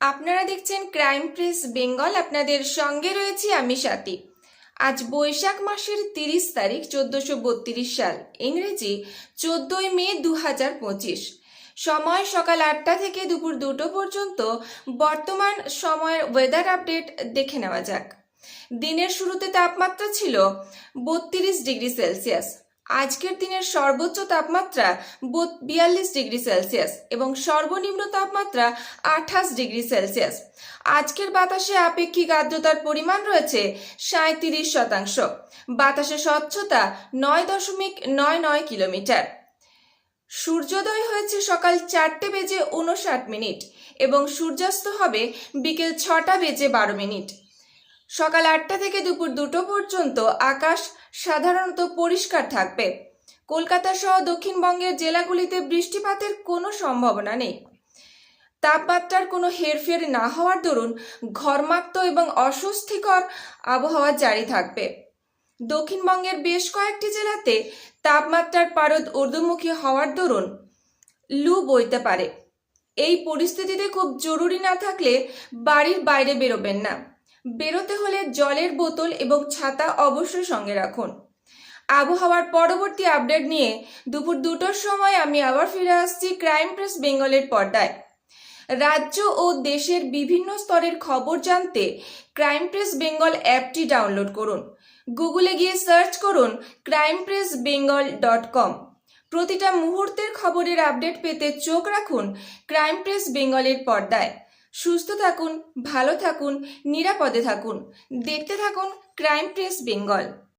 আপনারা দেখছেন crime press Bengal আপনাদের সঙ্গে রয়েছি আমি সাথী আজ বৈশাখ মাসের তিরিশ তারিখ, চোদ্দশো বত্রিশ সাল, ইংরেজি চোদ্দই মে দু হাজার পঁচিশ। সময় সকাল আটটা থেকে দুপুর দুটো পর্যন্ত, বর্তমান সময়ের ওয়েদার আপডেট দেখে নেওয়া যাক। দিনের শুরুতে তাপমাত্রা ছিল বত্রিশ ডিগ্রি সেলসিয়াস। আজকের দিনের সর্বোচ্চ তাপমাত্রা বিয়াল্লিশ ডিগ্রি সেলসিয়াস এবং সর্বনিম্ন তাপমাত্রা আঠাশ ডিগ্রি সেলসিয়াস। আজকের বাতাসে আপেক্ষিক আর্দ্রতার পরিমাণ রয়েছে সাঁত্রিশ শতাংশ। বাতাসে স্বচ্ছতা নয় দশমিক নয় নয় কিলোমিটার। সূর্যোদয় হয়েছে সকাল চারটে বেজে উনষাট মিনিট এবং সূর্যাস্ত হবে বিকেল ছটা বেজে বারো মিনিট। সকাল আটটা থেকে দুপুর দুটো পর্যন্ত আকাশ সাধারণত পরিষ্কার থাকবে। কলকাতা সহ দক্ষিণবঙ্গের জেলাগুলিতে বৃষ্টিপাতের কোনো সম্ভাবনা নেই। তাপমাত্রার কোনো হেরফের না হওয়ার দরুন ঘর্মাক্ত এবং অস্বস্তিকর আবহাওয়া জারি থাকবে। দক্ষিণবঙ্গের বেশ কয়েকটি জেলাতে তাপমাত্রার পারদ ঊর্ধ্বমুখী হওয়ার দরুন লু বইতে পারে। এই পরিস্থিতিতে খুব জরুরি না থাকলে বাড়ির বাইরে বেরোবেন না। বেরোতে হলে জলের বোতল এবং ছাতা অবশ্যই সঙ্গে রাখুন। আবহাওয়ার পরবর্তী আপডেট নিয়ে দুপুর দুটোর সময় আমি আবার ফিরে আসছি ক্রাইম প্রেস বেঙ্গলের পর্দায়। রাজ্য ও দেশের বিভিন্ন স্তরের খবর জানতে ক্রাইম প্রেস বেঙ্গল অ্যাপটি ডাউনলোড করুন। গুগলে গিয়ে সার্চ করুন crime press Bengal dot com. প্রতিটা মুহূর্তের খবরের আপডেট পেতে চোখ রাখুন ক্রাইম প্রেস বেঙ্গলের পর্দায়। সুস্থ থাকুন ভালো থাকুন নিরাপদে থাকুন। দেখতে থাকুন ক্রাইম প্রেস বেঙ্গল